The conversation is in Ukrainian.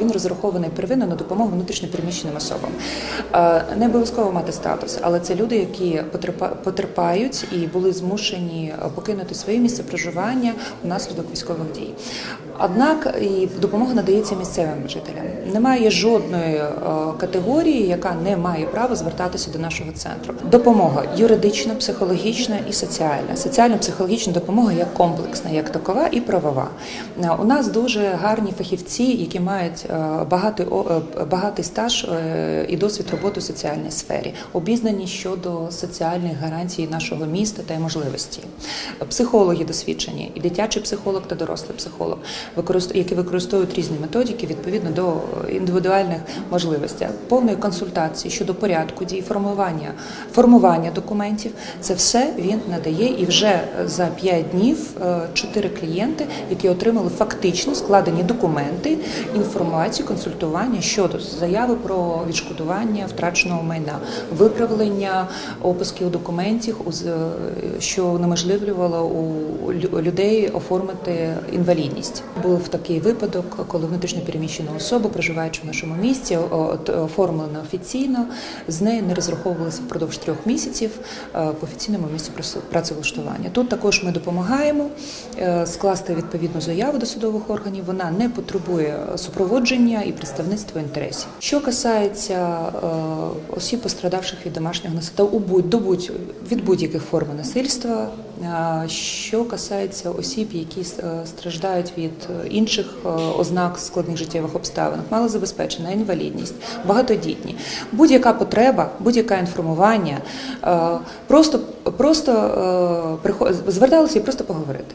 Він розрахований первинно на допомогу внутрішньопереміщеним особам. Е, Не обов'язково мати статус, але це люди, які потерпають і були змушені е, покинути своє місце проживання внаслідок військових дій. Однак і допомога надається місцевим жителям. Немає жодної е, категорії, яка не має права звертатися до нашого центру. Допомога юридична, психологічна і соціальна. Соціально-психологічна допомога як комплексна, як такова і правова. Е, У нас дуже гарні фахівці, які мають е, багатий, багатий стаж і досвід роботи у соціальній сфері, обізнані щодо соціальних гарантій нашого міста та можливості. Психологи досвідчені, і дитячий психолог та дорослий психолог, які використовують різні методики відповідно до індивідуальних можливостей, повної консультації щодо порядку дій, формування, формування документів. Це все він надає, і вже за 5 днів е, чотири клієнти, які отримали фактично складені документи, інформацію, консультування щодо заяви про відшкодування втраченого майна, виправлення описків документів, е, що унеможливлювало у людей оформити інвалідність. Був такий випадок, коли внутрішньопереміщена особа, проживаючи в нашому місті, оформлена офіційно, з нею не розраховувалися впродовж трьох місяців е, по офіційному прац- працевлаштування. Тут також ми допомагаємо е, скласти відповідну заяву до судових органів. Вона не потребує супроводження і представництва інтересів. Що касається е, осіб, пострадавших від домашнього насильства від будь-яких форм насильства. Що касається осіб, які страждають від інших ознак складних життєвих обставин, малозабезпечена інвалідність, багатодітні, будь-яка потреба, будь-яке інформування, е, просто просто е, зверталися і просто поговорити.